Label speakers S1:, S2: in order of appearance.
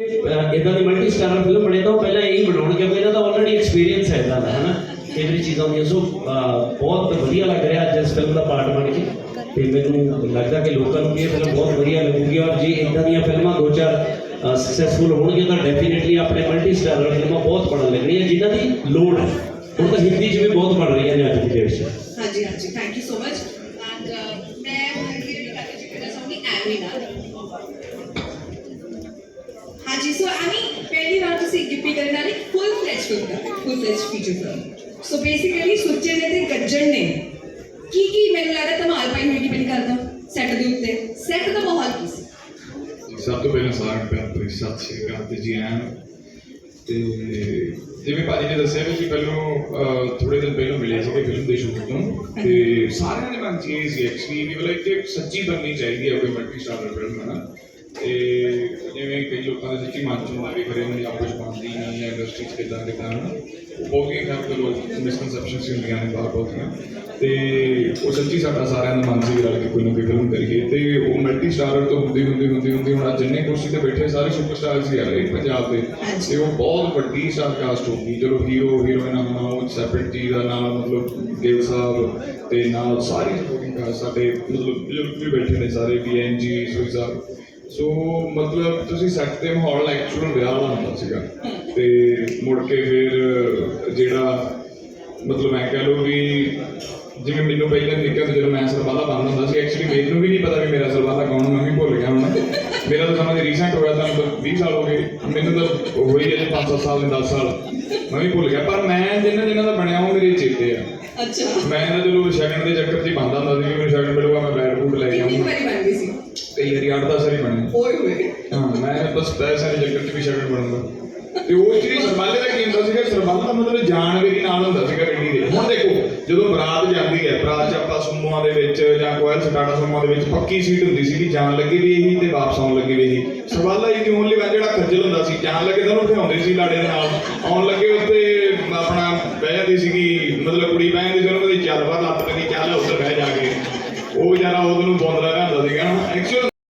S1: ਇਦਾਂ ਦੀ multi starrer film ਬਣੇ ਤਾਂ ਪਹਿਲਾਂ ਇਹੀ ਬਣਾਉਣ ਕਿਉਂਕਿ ਇਹਨਾਂ ਦਾ ਆਲਰੇਡੀ ਐਕਸਪੀਰੀਅੰਸ ਹੈ ਇਦਾਂ ਦਾ ਹੈ ਨਾ ਚੀਜ਼ਾਂ ਹੁੰਦੀਆਂ, ਸੋ ਬਹੁਤ ਵਧੀਆ ਲੱਗ ਰਿਹਾ ਅੱਜ ਇਸ ਫਿਲਮ ਦਾ ਪਾਰਟ ਬਣ ਕੇ। ਤੇ ਮੈਨੂੰ ਲੱਗਦਾ ਕਿ ਲੋਕਾਂ ਨੂੰ ਇਹ ਫਿਲਮ ਬਹੁਤ ਵਧੀਆ ਲੱਗੂਗੀ, ਔਰ ਜੇ ਇਦਾਂ ਦੀਆਂ ਫਿਲਮਾਂ ਦੋ ਚਾਰ ਸਕਸੈਸਫੁਲ ਹੋਣਗੀਆਂ, ਤਾਂ ਡੈਫੀਨਿਟਲੀ ਆਪਣੇ ਮਲਟੀ ਸਟਾਰਰ ਫਿਲਮਾਂ ਬਹੁਤ ਬਣਨ ਲੱਗਣੀਆਂ, ਜਿਨ੍ਹਾਂ ਦੀ ਲੋੜ ਹੈ। ਹੁਣ ਤਾਂ ਹਿੰਦੀ 'ਚ ਵੀ ਬਹੁਤ ਬਣ ਰਹੀਆਂ ਨੇ ਅੱਜ ਦੀ ਡੇਟ 'ਚ।
S2: ਹਾਂਜੀ ਹਾਂਜੀ thank you so much and ਮੈਂ ਇਹ ਵੀ ਕਰਕੇ ਚੁੱਕਣਾ ਚਾਹੁੰਦੀ ਐਮੀ ਨਾਲ ਹਾਂਜੀ ਸੋ ਐਮੀ ਪਹਿਲੀ ਵਾਰ ਤੁਸੀਂ ਗਿੱਪੀ ਕਰਨ ਇੱਕ full flash film full flash feature film so basically ਸੁੱਚੇ ਨੇ ਤੇ ਗੱਜਣ ਨੇ। ਕੀ ਕੀ ਮੈਨੂੰ ਲੱਗਦਾ ਧਮਾਲ ਪਾਈ ਹੋਏਗੀ ਮੈਨੂੰ ਕਰਦਾ ਸੈੱਟ ਦੇ ਉੱਤੇ। ਸੈੱਟ ਦਾ ਮਾਹੌਲ ਕੀ ਸੀ?
S3: ਸਭ ਤੋਂ ਪਹਿਲਾਂ ਸਾਰਿਆਂ ਨੂੰ ਪਿਆਰ ਭਰੀ ਸਤਿ ਸ਼੍ਰੀ ਅਕਾਲ ਤੇ ਜੀ ਆਇਆਂ ਨੂੰ। ਤੇ ਜਿਵੇਂ ਭਾਜੀ ਨੇ ਦੱਸਿਆ ਵੀ ਪਹਿਲਾਂ ਥੋੜੇ ਦਿਨ ਪਹਿਲਾਂ ਮਿਲੇ ਸੀਗੇ ਫਿਲਮ ਦੇ ਸ਼ੂਟ ਤੋਂ। ਤੇ ਸਾਰਿਆਂ ਦੇ ਮਨ 'ਚ ਇਹ ਸੀ ਐਕਚੁਅਲੀ ਵੀ ਮਤਲਬ ਕਿ ਸੱਚੀ ਬਣਨੀ ਚਾਹੀਦੀ ਹੈ ਕੋਈ ਮਲਟੀ ਸਟਾਰਰ ਫਿਲਮ ਹੈ ਨਾ। ਤੇ ਜਿਵੇਂ ਕਈ ਲੋਕਾਂ ਦੇ ਸੱਚੀ ਮਨ 'ਚ ਹੁੰਦਾ ਵੀ ਕਰੇ ਮੈਨੂੰ ਕੁਝ ਬਣਦੀ ਨਹੀਂ ਹੈ ਇੰਡਸਟਰੀ 'ਚ ਕਿੱਦਾਂ ਕਿੱਦਾਂ ਨਾ ਬਹੁਤ ਹੀ ਘਰ ਦੇ ਲੋਕ ਮਿਸਕਨਸੈਪਸ਼ਨਸ ਹੁੰਦੀਆਂ ਨੇ ਬਾਹਰ ਬਹੁਤੀਆਂ ਤੇ ਉਹ ਸੱਚੀ ਸਾਡਾ ਸਾਰਿਆਂ ਦਾ ਮਨ ਸੀ ਵੀ ਰਲ ਕੇ ਕੋਈ ਨਾ ਕੋਈ ਫਿਲਮ ਕਰੀਏ। ਤੇ ਉਹ ਮਲਟੀ ਸਟਾਰਰ ਤੋਂ ਹੁੰਦੀ ਹੁੰਦੀ ਹੁੰਦੀ ਹੁੰਦੀ ਹੁਣ ਜਿੰਨੇ ਕੁਰਸੀ ਤੇ ਬੈਠੇ ਸਾਰੇ ਸੁਪਰਸਟਾਰਸ ਹੀ ਆ ਰਹੇ ਪੰਜਾਬ ਦੇ। ਤੇ ਉਹ ਬਹੁਤ ਵੱਡੀ ਸਟਾਰ ਕਾਸਟ ਹੋ ਗਈ। ਚਲੋ ਹੀਰੋ ਹੀਰੋਇਨ ਆਪਣਾ ਉਹ ਸੈਪਰੇਟ ਚੀਜ਼ ਦਾ ਨਾਲ ਮਤਲਬ ਗਿਲ ਸਾਹਿਬ ਤੇ ਨਾਲ ਸਾਰੀ ਸਪੋਰਟਿੰਗ ਕਾਸਟ ਸਾਡੇ ਮਤਲਬ ਵੀ ਬੈਠੇ ਨੇ ਸਾਰੇ ਬੀਐਨਜੀ ਸੋਈ ਸਾਹਿਬ ਸੋ ਮਤਲਬ ਤੁਸੀਂ ਸੈੱਟ ਤੇ ਮਾਹੌਲ ਐਕਚੁਅਲ ਵਿਆਹ ਵਾਲਾ ਹੁੰਦਾ ਸੀਗਾ। ਤੇ ਮੁੜ ਕੇ ਫਿਰ ਜਿਹੜਾ ਮਤਲਬ ਮੈਂ ਕਹਿ ਲਓ ਵੀ ਜਿਵੇਂ ਮੈਨੂੰ ਪਹਿਲਾਂ ਨਿੱਕਾ ਤੇ ਜਦੋਂ ਮੈਂ ਸਰਬਾਲਾ ਬੰਦ ਹੁੰਦਾ ਸੀ ਐਕਚੁਅਲੀ ਮੈਨੂੰ ਵੀ ਨਹੀਂ ਪਤਾ ਵੀ ਮੇਰਾ ਸਰਬਾਲਾ ਕੌਣ ਮੈਂ ਵੀ ਭੁੱਲ ਗਿਆ ਹੁਣ। ਮੇਰਾ ਤਾਂ ਸਮਝ ਰੀਸੈਂਟ ਹੋਇਆ ਤਾਂ ਮਤਲਬ 20 ਸਾਲ ਹੋ ਗਏ। ਮੈਨੂੰ ਤਾਂ ਹੋਈ ਹੈ 5-7 ਸਾਲ ਦੇ 10 ਸਾਲ। ਮੈਂ ਵੀ ਭੁੱਲ ਗਿਆ ਪਰ ਮੈਂ ਜਿੰਨਾ ਜਿੰਨਾ ਦਾ ਬਣਿਆ ਉਹ ਮੇਰੇ ਚੇਤੇ ਆ।
S2: ਅੱਛਾ।
S3: ਮੈਂ ਤਾਂ ਚਲੋ ਸ਼ਗਨ ਦੇ ਚੱਕਰ 'ਚ ਬੰਦਾ ਹੁੰਦਾ ਸੀ ਕਿ ਮੈਨੂੰ ਸ਼ਗਨ ਮਿਲੂਗਾ ਮੈਂ ਬੈਟ ਬੂਟ ਲੈ
S2: ਵਾਰੀ ਬਣ ਗਈ ਸੀ?
S3: ਕਈ ਵਾਰੀ 8-10 ਵਾਰੀ
S2: ਹੋਏ।
S3: ਹਾਂ, ਮੈਂ ਬਸ ਪੈਸੇ ਦੇ ਚੱਕਰ 'ਚ ਵੀ ਸ਼ਗਨ ਬਣੂਗਾ ਤੇ ਉਹ ਜਿਹੜੀ ਸਰਬਾਲੇ ਦਾ ਕੀ ਹੁੰਦਾ ਸੀਗਾ ਸਰਬਾਲਾ ਦਾ ਮਤਲਬ ਜਾਨਵਰੀ ਨਾਲ ਹੁੰਦਾ ਸੀਗਾ ਗੱਡੀ ਦੇ। ਹੁਣ ਦੇਖੋ, ਜਦੋਂ ਬਰਾਤ ਜਾਂਦੀ ਹੈ, ਬਰਾਤ 'ਚ ਆਪਾਂ ਸੁਮੋਆਂ ਦੇ ਵਿੱਚ ਜਾਂ ਕੋਇਲ ਸਟਾਟਾ ਸੁਮੋਆਂ ਦੇ ਵਿੱਚ ਪੱਕੀ ਸੀਟ ਹੁੰਦੀ ਸੀ ਜਾਣ ਲੱਗੇ ਵੀ ਇਹੀ ਤੇ ਵਾਪਸ ਆਉਣ ਲੱਗੇ ਵੀ ਇਹੀ। ਸਰਬਾਲਾ ਹੀ ਦੀ ਓਨਲੀ ਵਨ ਜਿਹੜਾ ਖੱਜਲ ਹੁੰਦਾ ਸੀ, ਜਾਣ ਲੱਗੇ ਤਾਂ ਉਠਾਉਂਦੇ ਸੀ ਲਾੜੇ ਦੇ ਨਾਲ। ਆਉਣ ਲੱਗੇ ਉੱਤੇ ਆਪਣਾ ਬਹਿ ਜਾਂਦੀ ਸੀਗੀ, ਮਤਲਬ ਕੁੜੀ ਬਹਿ ਜਾਂਦੀ ਸੀ, ਉਹਨਾਂ ਦੀ ਚੱਲ ਬਾਹਰ ਲੱਤ ਪੈਂਦੀ ਚੱਲ ਉੱਧਰ ਬਹਿ ਜਾ ਕੇ। ਉਹ ਵਿਚਾਰਾ ਉਹਨੂੰ ਬੋਂਦਲਾ